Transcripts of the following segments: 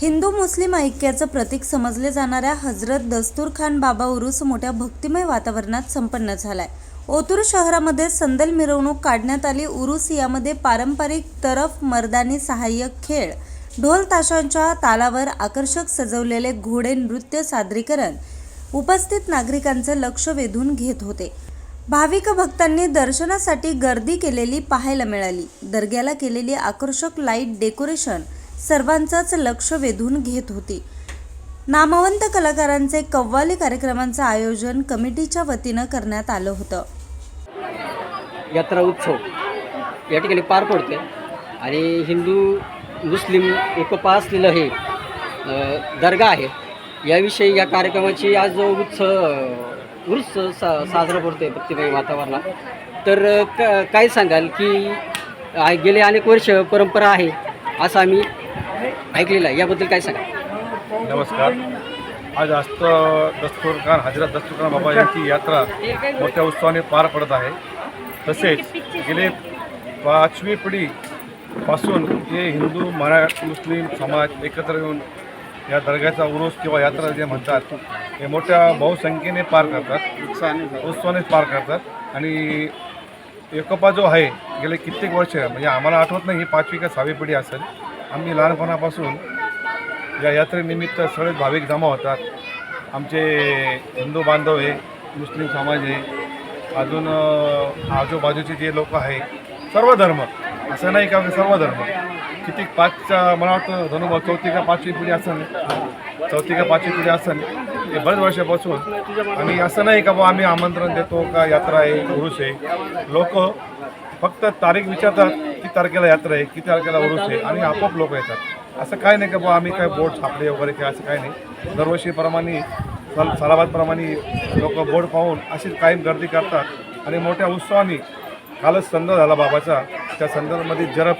हिंदू मुस्लिम ऐक्याचं प्रतीक समजले जाणाऱ्या हजरत दस्तूर खान बाबा उरूस मोठ्या भक्तिमय वातावरणात संपन्न झालाय. ओतूर शहरामध्ये संदल मिरवणूक काढण्यात आली. उरूस यामध्ये पारंपरिक तरफ मर्दानी सहाय्यक खेळ. ढोल ताशांच्या तालावर आकर्षक सजवलेले घोडे नृत्य सादरीकरण. उपस्थित नागरिकांचं लक्ष वेधून घेत होते. भाविक भक्तांनी दर्शनासाठी गर्दी केलेली पाहायला मिळाली. दर्ग्याला केलेली आकर्षक लाइट डेकोरेशन सर्वांचंच लक्ष वेधून घेत होती. नामवंत कलाकारांचे कव्वाली कार्यक्रमांचं आयोजन कमिटीच्या वतीनं करण्यात आलं होतं. यात्रा उत्सव. या ठिकाणी पार पडते आणि हिंदू मुस्लिम एकोपा असलेलं हे दर्गा आहे. याविषयी या कार्यक्रमाची आज उत्सव उत्सव सा साजरा पडतोय भक्तिमय वातावरणात. तर क काय सांगाल की गेले अनेक वर्ष परंपरा आहे असं आम्ही ऐकलेलं आहे. याबद्दल काय सांगा? नमस्कार. आज अस्त दस्तूरखान हजरत दस्तूरखान बाबा यांची यात्रा मोठ्या उत्सवाने पार पडत आहे. तसेच गेले पाचवी पिढीपासून हे हिंदू मराठी मुस्लिम समाज एकत्र येऊन या दर्ग्याचा उरुस किंवा यात्रा जे म्हणतात हे मोठ्या बहुसंख्येने पार करतात. उत्सवाने पार करतात. आणि एकोपा जो आहे गेले कित्येक वर्ष म्हणजे आम्हाला आठवत नाही ही पाचवी का सहावी पिढी असेल. आम्ही लहानपणापासून या यात्रेनिमित्त सगळे भाविक जमा होतात. आमचे हिंदू बांधव आहे मुस्लिम समाज आहे अजून आजूबाजूचे जे लोक आहे सर्व धर्म. असं नाही का सर्व धर्म. किती पाचच्या मला वाटतं धनुभाव चौथी का पाचवी पिढी असन चौथी का पाचवी पिढी असन हे बरेच वर्षापासून आणि असं नाही का बुवा आम्ही आमंत्रण देतो का यात्रा आहे पुरुष आहे. लोक फक्त तारीख विचारतात किती तारखेला यात्रा आहे किती तारखेला उरूस आहे आणि आपोआप लोक येतात. असं काय नाही का बा आम्ही काय बोर्ड छापले वगैरे काय असं काय नाही. दरवर्षीप्रमाणे सल सालाबादप्रमाणे लोक बोर्ड पाहून अशीच कायम गर्दी करतात. आणि मोठ्या उत्सवाने कालच संद झाला बाबाचा. त्या संदर्भामध्ये जरब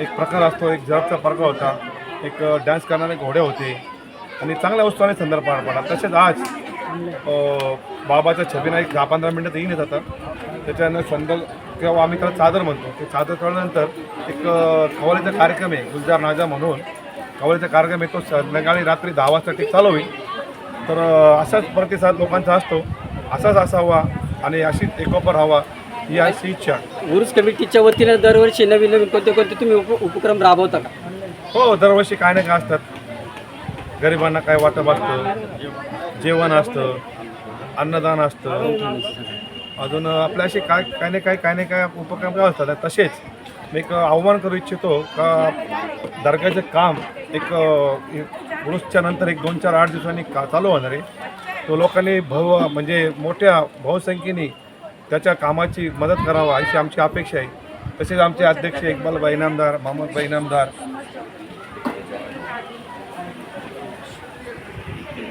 एक प्रकार असतो एक जरबचा प्रकार होता. एक डान्स करणारे घोडे होते. आणि चांगल्या उत्सवाने संदर्भ पार पडला. तसेच आज बाबाच्या छबीना एक दहा पंधरा मिनटात येईन येतात. त्याच्यानं संदर्भ किंवा आम्ही त्याला चादर म्हणतो. ते चादर कळल्यानंतर एक अ, कव्वालीचा कार्यक्रम आहे गुलजार नाजा म्हणून. कव्वालीचा कार्यक्रम आहे तो संध्याकाळी रात्री दहा वाजता ते चालू होईल. तर असाच प्रतिसाद लोकांचा असतो. असाच असावा आणि अशीच एकोपर हवा ही अशी इच्छा. उर्स कमिटीच्या वतीनं दरवर्षी नवीन नवीन कोणते कोणते तुम्ही उप उपक्रम राबवता का? हो दरवर्षी काय ना काय असतात. गरिबांना काय वाटप असतं जेवण असतं अन्नदान असतं. अजून आपल्या असे काय काय नाही काय काय नाही काय उपक्रम काय असतात तसेच मी एक आव्हान करू इच्छितो का दर्ग्याचं काम एक उरुसच्या नंतर एक दोन चार आठ दिवसांनी का चालू होणार आहे. तो लोकांनी भव म्हणजे मोठ्या बहुसंख्येने त्याच्या कामाची मदत करावा अशी आमची अपेक्षा आहे. तसेच आमचे अध्यक्ष इक्बालबाई इनामदार मोहम्मदबाई इनामदार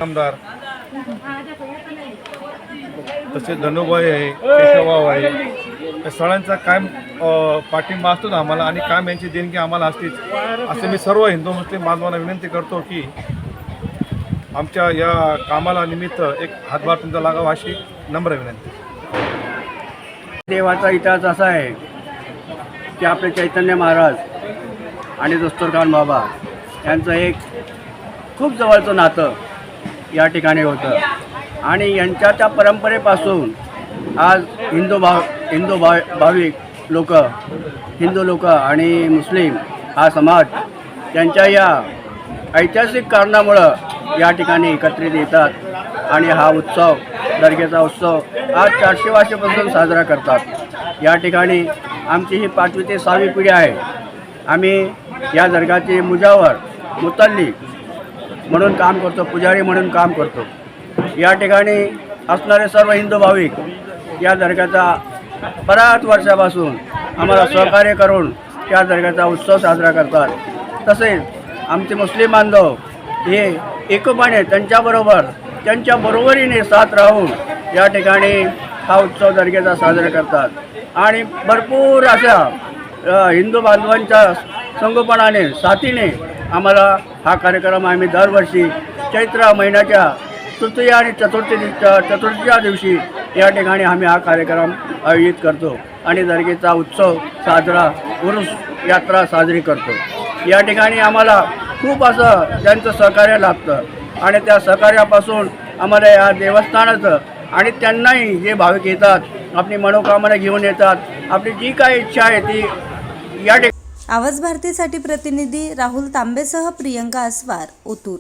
आमदार तसे धनुभाई आहे केशवभाऊ आहे. या सगळ्यांचा कायम पाठिंबा असतोच आम्हाला आणि कायम यांची देणगी आम्हाला असतीच. असे मी सर्व हिंदू मुस्लिम बांधवांना विनंती करतो की आमच्या या कामाला निमित्त एक हातभार तुमचा लागावा अशी नम्र विनंती. देवाचा इतिहास असा आहे की आपले चैतन्य महाराज आणि दस्तूरखान बाबा यांचं एक खूप जवळचं नातं या ठिकाणी होतं. आणि यांच्या त्या परंपरेपासून आज हिंदू भाव हिंदू भाव भाविक लोक हिंदू लोक आणि मुस्लिम हा समाज त्यांच्या या ऐतिहासिक कारणामुळं या ठिकाणी एकत्रित येतात आणि हा उत्सव दर्ग्याचा उत्सव आज चारशे वर्षापासून साजरा करतात. या ठिकाणी आमची ही पाचवी ते सहावी पिढी आहे. आम्ही या दर्गाचे मुजावर मुतल्ली म्हणून काम करतो पुजारी म्हणून काम करतो. या ठिकाणी असणारे सर्व हिंदू भाविक या दर्ग्याचा बऱ्याच वर्षापासून आम्हाला सहकार्य करून त्या दर्ग्याचा उत्सव साजरा करतात. तसेच आमचे मुस्लिम बांधव हे एकोपाने त्यांच्याबरोबर त्यांच्या बरोबरीने साथ राहून या ठिकाणी हा उत्सव दर्ग्याचा साजरा करतात. आणि भरपूर अशा हिंदू बांधवांच्या संगोपनाने साथीने आम्हाला हा कार्यक्रम आम्ही दरवर्षी चैत्र महिन्याच्या तृतीय आणि चतुर्थी चतुर्थीच्या दिवशी या ठिकाणी आम्ही हा कार्यक्रम आयोजित करतो आणि दर्गेचा उत्सव साजरा उरुस यात्रा साजरी करतो. या ठिकाणी आम्हाला खूप असं त्यांचं सहकार्य लाभतं आणि त्या सहकार्यापासून आम्हाला या देवस्थानाचं आणि त्यांनाही जे भाविक येतात आपली मनोकामना घेऊन येतात आपली जी काय इच्छा आहे ती या ठिकाणी आवाज भारतीसाठी प्रतिनिधी राहुल तांबेसह प्रियंका आसवार ओतूर